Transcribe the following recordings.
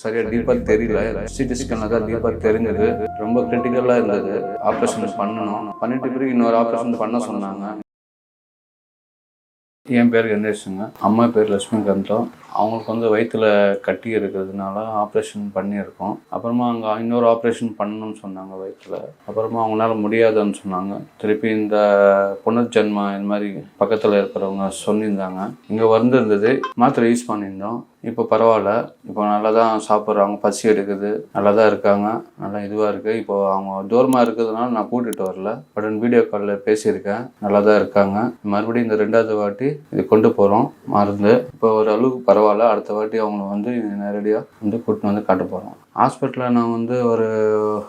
சரியாக டீப்பாக தெரியல. சிடி ஸ்கேனில் தான் டீப்பாக தெரிஞ்சது. ரொம்ப கிரிட்டிக்கலாக இருந்தது. ஆப்ரேஷன் பண்ணணும். பண்ணிட்டு பிறகு இன்னொரு ஆப்ரேஷன் பண்ண சொன்னாங்க. என் பேர் கணேஷுங்க. அம்மா பேர் லட்சுமிகாந்தம். அவங்களுக்கு வந்து வயிற்றுல கட்டி இருக்கிறதுனால ஆப்ரேஷன் பண்ணியிருக்கோம். அப்புறமா அங்கே இன்னொரு ஆப்ரேஷன் பண்ணணும்னு சொன்னாங்க வயிற்றுல அப்புறமா அவங்களால முடியாதுன்னு சொன்னாங்க. திருப்பி இந்த புனர்ஜென்மா இந்த மாதிரி பக்கத்தில் இருக்கிறவங்க சொல்லியிருந்தாங்க இங்கே வந்திருந்தது. மாத்திரை யூஸ் பண்ணியிருந்தோம். இப்போ பரவாயில்ல. இப்போ நல்லா தான் சாப்பிட்றாங்க பசி எடுக்குது. நல்லா தான் இருக்காங்க. நல்லா இதுவாக இருக்குது இப்போ அவங்க தூரமாக இருக்கிறதுனால நான் கூட்டிகிட்டு வரல. பட் வீடியோ காலில் பேசியிருக்கேன். நல்லா தான் இருக்காங்க. மறுபடியும் இந்த ரெண்டாவது வாட்டி இது கொண்டு போகிறோம் மருந்து. இப்போ ஒரு அளவுக்கு பரவாயில்ல. அடுத்த வாட்டி அவங்கள வந்து நேரடியாக வந்து கூட்டின்னு வந்து காட்ட போகிறோம் ஹாஸ்பிட்டலில் நான் வந்து ஒரு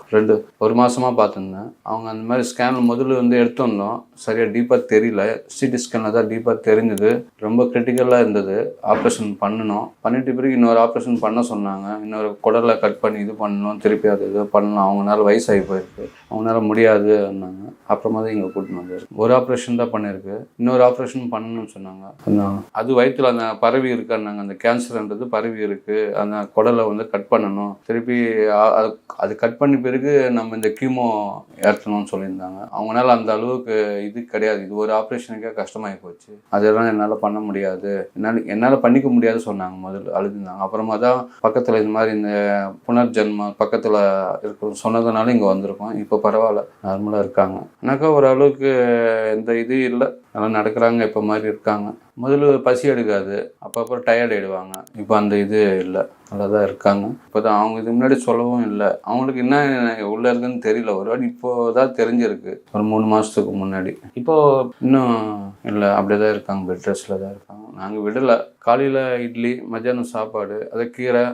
ரெண்டு ஒரு மாதமாக பார்த்துருந்தேன். அவங்க அந்த மாதிரி ஸ்கேன் முதல்ல வந்து எடுத்து வந்தோம். சரியாக டீப்பாக தெரியல. சிடி ஸ்கேனில் தான் டீப்பாக தெரிஞ்சுது. ரொம்ப கிரிட்டிக்கலாக இருந்தது. ஆப்ரேஷன் பண்ணணும். பண்ணிட்டு பிறகு இன்னொரு ஆப்ரேஷன் பண்ண சொன்னாங்க. இன்னொரு குடலை கட் பண்ணி இது பண்ணணும். திருப்பி அது இது பண்ணலாம். அவங்களால வயசாகி போயிருக்கு. அவங்களால முடியாதுன்னாங்க அப்புறமா தான் இங்கே கூட்டின்னு வந்தார். ஒரு ஆப்ரேஷன் தான் பண்ணியிருக்கு இன்னொரு ஆப்ரேஷன் பண்ணணும்னு சொன்னாங்க. அது வயிற்றுல அந்த பரவி இருக்கான்னாங்க. அந்த கேன்சர்ன்றது பரவி இருக்கு. அந்த குடலை வந்து கட் பண்ணணும். திருப்பி அது- கட் பண்ண பிறகு நம்ம இந்த கீமோ ஏற்றணும்னு சொல்லியிருந்தாங்க. அவங்களால அந்த அளவுக்கு இது கிடையாது. இது ஒரு ஆப்ரேஷனுக்கே கஷ்டமாகி போச்சு. அதெல்லாம் என்னால் பண்ண முடியாது. என்னால் என்னால் பண்ணிக்க முடியாது சொன்னாங்க. முதல்ல அழுதுந்தாங்க அப்புறமா தான் பக்கத்தில் இந்த மாதிரி இந்த புனர்ஜென்ம பக்கத்தில் இருக்க சொன்னதுனால இங்கே வந்திருக்கோம். இப்போ பரவாயில்ல. நார்மலாக இருக்காங்க. எனக்கா ஓரளவுக்கு எந்த இது இல்லை. நல்லா நடக்கிறாங்க இப்போ மாதிரி இருக்காங்க. முதல்ல பசி எடுக்காது அப்பப்போ டயர்ட் ஆயிடுவாங்க. இப்போ அந்த இது இல்லை. நல்லா தான் இருக்காங்க. இப்போ தான் அவங்க இதுக்கு முன்னாடி சொல்லவும் இல்லை. அவங்களுக்கு என்ன உள்ளே இருக்குன்னு தெரியல. ஒரு வாட்டி இப்போ தான் தெரிஞ்சிருக்கு. ஒரு மூணு மாதத்துக்கு முன்னாடி. இப்போ இன்னும் இல்லை. அப்படியே தான் இருக்காங்க. பெட் ரெஸ்ட்டில் தான் இருக்காங்க. நாங்கள் விடலை. காலையில் இட்லி மத்தியானம் சாப்பாடு அதை கீரை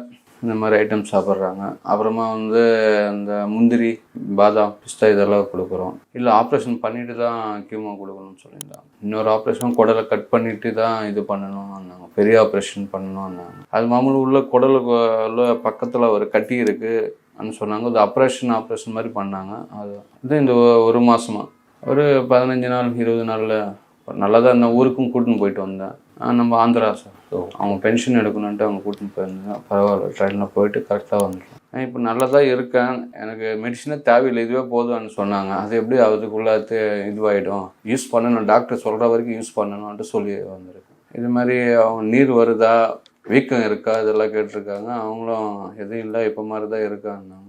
இந்த மாதிரி ஐட்டம் சாப்பிட்றாங்க. அப்புறமா வந்து இந்த முந்திரி பாதாம் பிஸ்தா இதெல்லாம் கொடுக்குறோம். இல்லை ஆப்ரேஷன் பண்ணிட்டு தான் கியூமோ கொடுக்கணும்னு சொல்லியிருந்தாங்க. இன்னொரு ஆப்ரேஷன் குடலை கட் பண்ணிட்டு தான் இது பண்ணணும்னாங்க பெரிய ஆப்ரேஷன் பண்ணணும்னாங்க அது மாமூలు உள்ள குடலுக்குள்ள பக்கத்தில் ஒரு கட்டி இருக்குது சொன்னாங்க. அது ஆப்ரேஷன் ஆப்ரேஷன் மாதிரி பண்ணாங்க. அது இது இந்த ஒரு மாதமாக ஒரு பதினஞ்சு நாள் இருபது நாளில் நல்லா தான் இருந்தேன் ஊருக்கும் கூட்டின்னு போயிட்டு வந்தேன். நம்ம ஆந்திரா சார் அவங்க பென்ஷன் எடுக்கணுன்ட்டு அவங்க கூட்டின்னு போயிருந்தாங்க. பரவாயில்ல ட்ரெயினில் போயிட்டு கரெக்டாக வந்துட்டேன் இப்போ நல்லா தான் இருக்கேன். எனக்கு மெடிசனே தேவையில்லை இதுவே போதும்னு சொன்னாங்க. அது எப்படி அதுக்குள்ளே இதுவாகிடும் யூஸ் பண்ணணும் டாக்டர் சொல்கிற வரைக்கும் யூஸ் பண்ணணும்ன்ட்டு சொல்லி வந்திருக்கேன். இது மாதிரி அவங்க நீர் வருதா வீக்கம் இருக்கா இதெல்லாம் கேட்டிருக்காங்க. அவங்களும் எதுவும் இல்லை இப்போ மாதிரி தான் இருக்கான்னாங்க